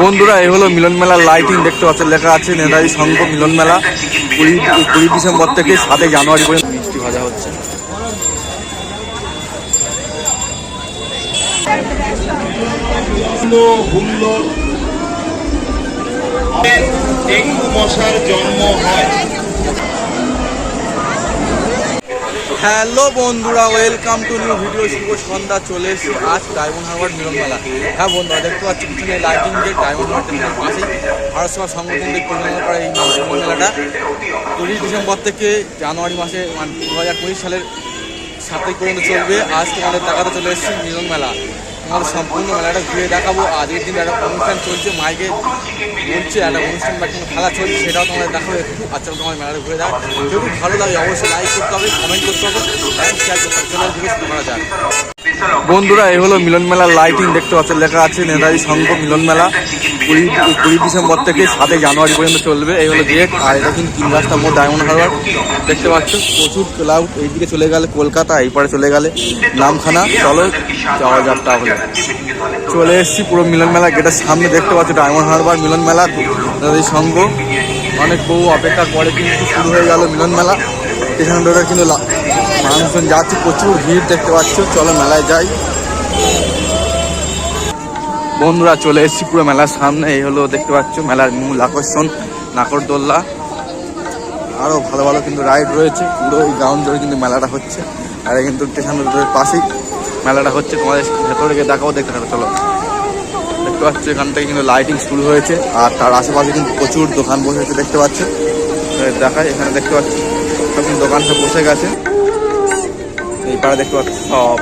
বন্ধুরা এই হলো মিলন মেলা লাইটিং দেখতে পাচ্ছেন, লেখা আছে নেতাজি সংঘ মিলন মেলা, কুড়ি কুড়ি ডিসেম্বর থেকে সাতই জানুয়ারি পর্যন্ত মিষ্টি ভাজা হচ্ছে। ডেঙ্গু মশার জন্ম হয়। হ্যালো বন্ধুরা, ওয়েলকাম টু নিউ ভিডিও। শুভ সন্ধ্যা, চলে এসেছি আজ ডায়মন্ড হারবার মিলনমেলা হ্যাঁ বন্ধুরা, দেখতে পাচ্ছি, পিছনে লাইটিং যে ডায়মন্ড হারবার পাশেই ভারত সভা থেকে পরিচালনা করা এই মিলনমেলাটা মেলাটা। কুড়ি ডিসেম্বর থেকে জানুয়ারি মাসে মানে দু হাজার কুড়ি সালের সাথে পর্যন্ত চলবে। আজকে আমাদের টাকাতে চলে এসেছি মিলন মেলা। তোমাদের সম্পূর্ণ মেলাটা ঘুরে দেখাবো। আজকের দিন একটা অনুষ্ঠান চলছে, মাইকে বলছে, একটা অনুষ্ঠান বা কোনো খেলা চলছে, সেটাও তোমাদের দেখাবো একটু। আচ্ছা তোমার মেলাটা ঘুরে দেখ যদি ভালো লাগে, অবশ্যই লাইক করতে হবে কমেন্ট করতে হবে শেয়ার করতে হবে। বন্ধুরা, এই হলো মিলন মেলার লাইটিং দেখতে পাচ্ছেন, লেখা আছে নেতাজি সংঘ মিলন মেলা। কুড়ি কুড়ি ডিসেম্বর থেকে সাতই জানুয়ারি পর্যন্ত চলবে। এই হলো গেট আর এটা কিন্তু তিন রাস্তা মোড় ডায়মন্ড হারবার দেখতে পাচ্ছ প্রচুর ক্লাউড এইদিকে চলে গেলে, কলকাতা, এই পারে চলে গেলে। নামখানা, চলো, যাওয়া যাক তাহলে। চলে এসেছি পুরো মিলন মেলা গেটের সামনে, দেখতে পাচ্ছ ডায়মন্ড হারবার মিলন মেলা, নেতাজি সংঘ। অনেক বহু অপেক্ষা পরে কিন্তু শুরু হয়ে গেল মিলন মেলা। স্টেশন রোডের কিন্তু মানুষজন যাচ্ছে, প্রচুর ভিড় দেখতে পাচ্ছ। চলো মেলায় যাই। বন্ধুরা চলে এসেছি পুরো মেলার সামনে। এই হলো দেখতে পাচ্ছ মেলার মূল আকর্ষণ নাকরদোল্লা আরও ভালো ভালো কিন্তু রাইড রয়েছে। পুরো এই গ্রাউন্ড জুড়ে কিন্তু মেলাটা হচ্ছে। আর কিন্তু স্টেশন রোডের পাশেই মেলাটা হচ্ছে। তোমাদের ভেতরে গিয়ে দেখাও, দেখতে থাকো, চলো। দেখতে পাচ্ছ, এখান থেকে কিন্তু লাইটিং শুরু হয়েছে। আর তার আশেপাশে কিন্তু প্রচুর দোকান বসেছে দেখতে পাচ্ছ। দেখায় এখানে দেখতে পাচ্ছি, সব কিন্তু দোকান সব বসে গেছে। এই পাড়ে দেখতে পাচ্ছ, সব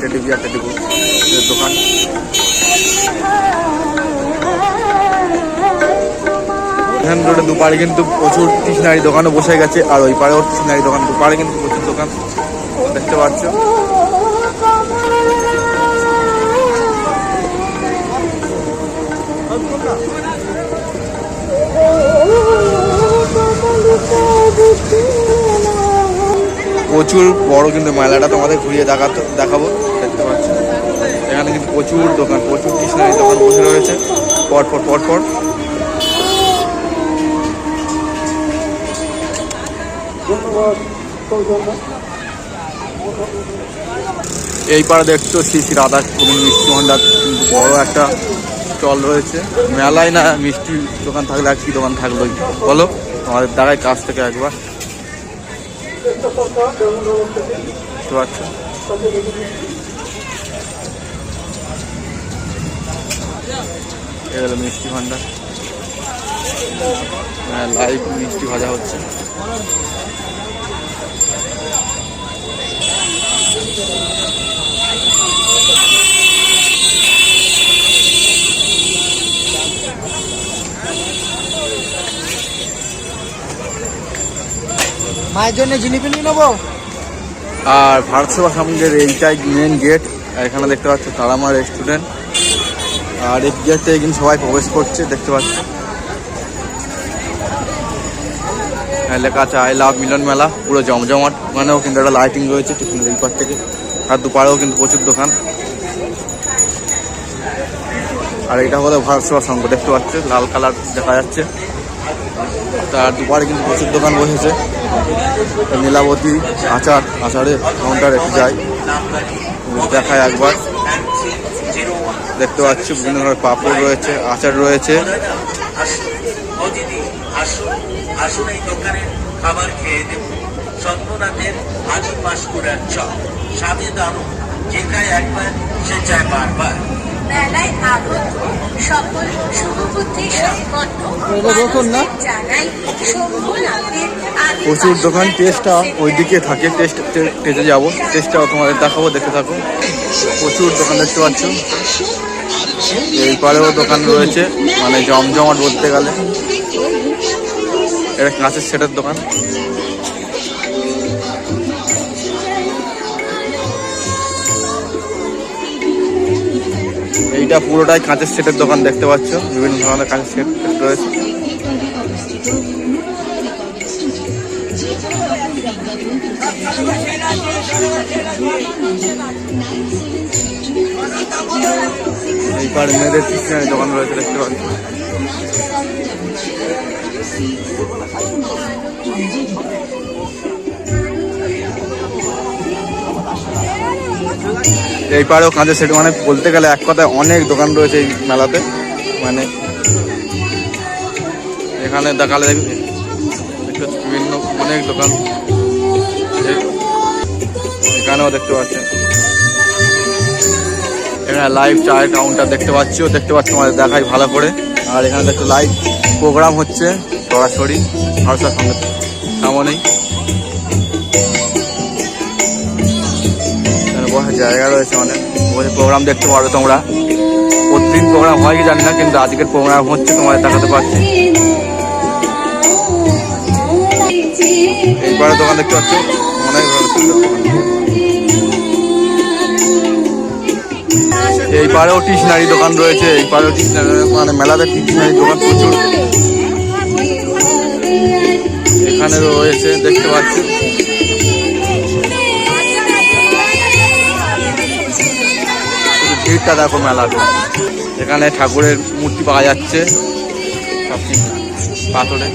টেডি বিয়ার টেডি দোকান। এখান রোডে দুপারে কিন্তু প্রচুর স্টেশনারি দোকানও বসে গেছে, আর ওই পাড়েও স্টেশনারি দোকান দুপারে কিন্তু প্রচুর দোকান দেখতে পাচ্ছ। প্রচুর বড় কিন্তু মেলাটা তোমাদের ঘুরিয়ে দেখাতে দেখাবো, দেখতে পাচ্ছ। এখানে কিন্তু প্রচুর দোকান, প্রচুর স্টেশনারি দোকান বসে রয়েছে। পর পর পর পর। এই পাড়ে দেখছ শ্রী শ্রী রাধা গোবিন্দ মিষ্টি ভান্ডার বড় একটা স্টল রয়েছে। মেলায় না মিষ্টি দোকান থাকলে আর কি দোকান থাকল বলো আমাদের দাঁড়ায় কাছ থেকে একবার। বুঝতে পারছ? এ হলো মিষ্টি ভান্ডার লাইভ মিষ্টি ভাজা হচ্ছে। মায়ের জন্য জিলিপি নিয়ে নেব? আর ভারত সেবা সঙ্গের এইটাই মেন গেট এখানে দেখতে পাচ্ছ তারামা রেস্টুরেন্ট আর এই গেট থেকে কিন্তু সবাই প্রবেশ করছে দেখতে পাচ্ছ। হ্যাঁ, লেখা আছে আই লাভ মিলন মেলা। পুরো জমজমাট। ওখানেও কিন্তু একটা লাইটিং রয়েছে টিফিনের এই পার থেকে। আর দুপারেও কিন্তু প্রচুর দোকান। আর এটা হলো ভারত সেবা সংঘ দেখতে পাচ্ছ লাল কালার দেখা যাচ্ছে। তার দুপারে কিন্তু প্রচুর দোকান বসেছে। নীলাবতী আচার, আচারের কাউন্টার একটু যাই দেখায় একবার। দেখতে পাচ্ছি বিভিন্ন ধরনের পাপড় রয়েছে, আচার রয়েছে। মেলায় আগত সকল শুভবুদ্ধি সম্পন্ন জানাই শম্ভুনাথের প্রচুর দোকান টেস্টটা ওইদিকে থাকে টেস্ট টেস্টে যাব টেস্টটাও তোমাদের দেখাবো দেখতে থাকো। প্রচুর দোকান দেখতে পাচ্ছ। এই পারেও দোকান রয়েছে মানে জমজমাট বলতে গেলে। এটা কাঁচের সেটের দোকান। এইটা পুরোটাই কাঁচের সেটের দোকান দেখতে পাচ্ছ। বিভিন্ন ধরনের কাঁচের সেট রয়েছে। এই পার মেয়েদের দোকান রয়েছে দেখতে পাচ্ছি। এই পারেও কাঁচের সেট মানে বলতে গেলে এক কথায় অনেক দোকান রয়েছে এই মেলাতে মানে এখানে দেখালে বিভিন্ন, অনেক দোকান। এখানেও দেখতে পাচ্ছেন। এখানে লাইভ চায়ের কাউন্টার দেখতে পাচ্ছি, ও দেখতে পাচ্ছি আমাদের দেখাই ভালো করে। আর এখানে দেখতে লাইভ প্রোগ্রাম হচ্ছে সরাসরি, ভারসার সঙ্গে সামনেই জায়গা রয়েছে অনেক। বসে প্রোগ্রাম দেখতে পারবে তোমরা। প্রতিদিন প্রোগ্রাম হয় কি জানি না, কিন্তু আজকের প্রোগ্রাম হচ্ছে, তোমাদের দেখাতে পারছি। এইবারে দোকান দেখতে পাচ্ছ, অনেক এই পারেও টিশনারি দোকান রয়েছে এই পারেও টিশনারি মানে মেলাতে টিশনারি দোকান প্রচুর। এখানে রয়েছে, দেখতে পাচ্ছি। শুধু দেখো মেলা এখানে ঠাকুরের মূর্তি পাওয়া যাচ্ছে। সব পাথরে।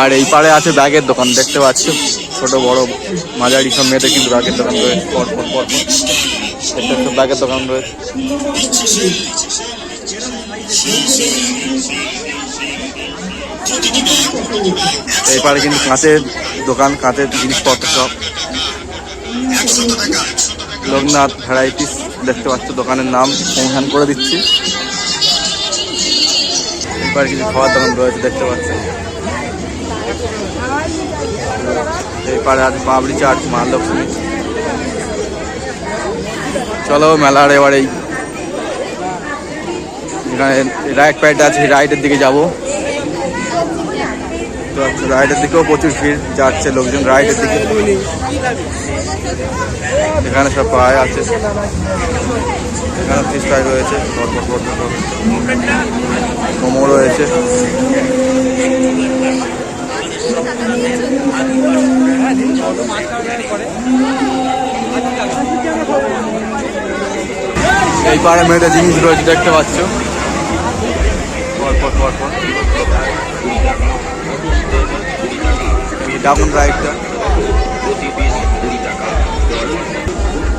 আর এই পারে আছে ব্যাগের দোকান, দেখতে পাচ্ছ? ছোট, বড়, মাঝারি সব মেয়েদের কিন্তু ব্যাগের দোকান রয়েছে। পর পর পর ব্যাগের দোকান রয়েছে। এই পারে কিন্তু কাঁচের দোকান, কাঁচের জিনিসপত্র সব। লোকনাথ ভ্যারাইটিস, দেখতে পাচ্ছ, দোকানের নাম সংধান করে দিচ্ছি। এবার কিছু খাওয়ার দোকান রয়েছে, দেখতে পাচ্ছ। এরপরে আছে পাবলি চাট মহালক্ষ্মী। চলো মেলার এবার এখানে রাইট পাইট আছে রাইটের দিকে যাব। তো রাইটের দিকেও প্রচুর ভিড় যাচ্ছে লোকজন রাইটের দিকে। এখানে সব পায় আছে এখানে ফিস ফ্রাই রয়েছে। মোমো রয়েছে। এই পাড়ে মেয়েদের জিনিস রয়েছে, দেখতে পাচ্ছ। পর পর পর পর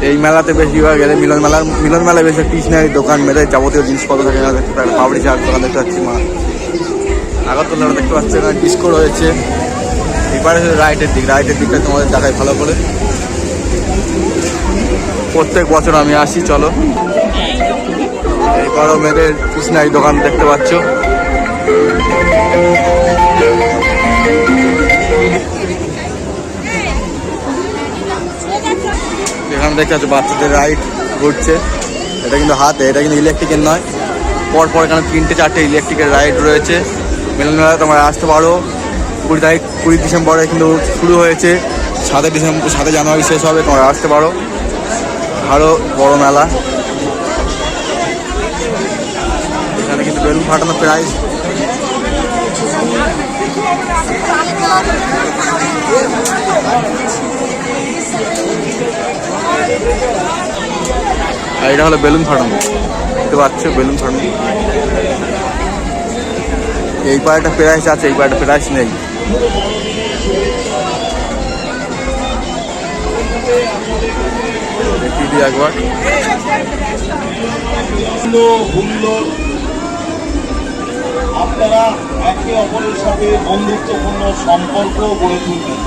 এই মেলাতে বেশিরভাগ গেলে মিলন মেলার মিলন মেলায় বেশি স্টেশনারি দোকান মেয়েদের যাবতীয় জিনিসপত্র থাকে দেখতে পারে পাপড়ি চাট, দোকান দেখতে পাচ্ছি, মা। আগরতলা দেখতে পাচ্ছি এখানে ডিস্কো রয়েছে। এবারে রাইটের দিক, রাইটের দিকটা তোমাদের দেখায় ভালো করে। প্রত্যেক বছর আমি আসি, চলো। এইবারও মেয়েদের কৃষ্ণাই দোকান দেখতে পাচ্ছ। এখানে দেখতে পাচ্ছ, বাচ্চাদের রাইড ঘুরছে। এটা কিন্তু হাতে, এটা কিন্তু ইলেকট্রিকের নয়। পর পর এখানে তিনটে চারটে ইলেকট্রিকের রাইড রয়েছে। মিলন মেলা তোমরা আসতে পারো। কুড়ি তারিখ, কুড়ি ডিসেম্বরে কিন্তু শুরু হয়েছে। সাতই ডিসেম্বর সাতই জানুয়ারি শেষ হবে, তোমরা আসতে পারো। আরও বড় মেলা। এখানে কিন্তু বেলুন ফাটানো প্রাইস আর এটা হলো বেলুন ফাটানো। দেখতে পাচ্ছ, বেলুন ফাটানো। এই পাড়াটা প্রাইস আছে এই পাড়াটা প্রাইস নেই। দেখি দিই একবার। আপনারা একে অপরের সাথে বন্ধুত্বপূর্ণ সম্পর্ক গড়ে তুলবেন।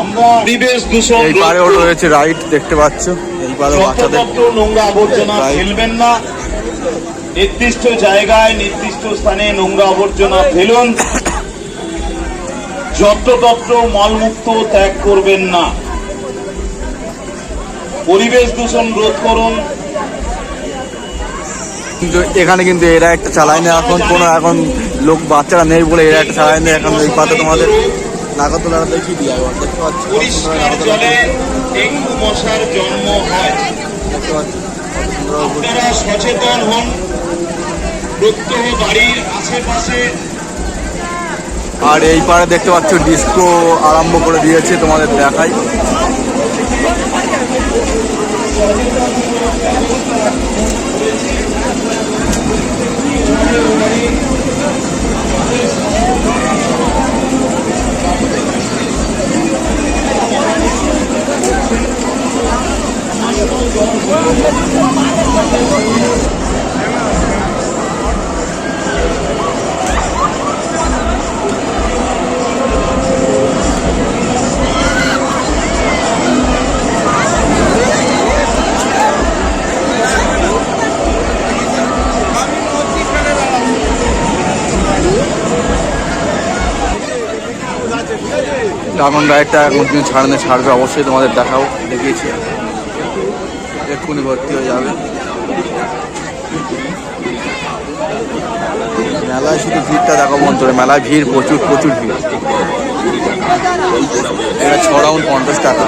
আমরা পরিবেশ দূষণ এই পাড়েও রয়েছে রাইড দেখতে পাচ্ছ। এই পাড়ে বাচ্চাদের নোংরা আবর্জনা ফেলবেন না। নির্দিষ্ট জায়গায় নির্দিষ্ট স্থানে নোংরা আবর্জনা ফেলুন। যত্রতত্র মলমুক্ত ত্যাগ করবেন না। পরিবেশ দূষণ রোধ করুন। কিন্তু এখানে কিন্তু এরা একটা চালায় না। এখন কোনো এখন লোক বাচ্চারা নেই বলে এরা একটা চালায় না। এখন এই পাতে তোমাদের দেখতে পাচ্ছ? পরিষ্কার জলে ডেঙ্গু মশার জন্ম হয়। আপনারা সচেতন হন। প্রত্যহ বাড়ির আশেপাশে আর এই পারে দেখতে পাচ্ছ ডিস্কো আরম্ভ করে দিয়েছে তোমাদের দেখাই। ড্রাগন রাইডটা তুমি ছাড়নে ছাড়বে, অবশ্যই তোমাদের দেখাও, দেখিয়েছি। এক্ষুনি ভর্তি হয়ে যাবে। মেলায় শুধু ভিড়টা দেখো বন্ধুরা মেলায় ভিড়, প্রচুর প্রচুর ভিড়। এটা ছ রাউন্ড পঞ্চাশ টাকা।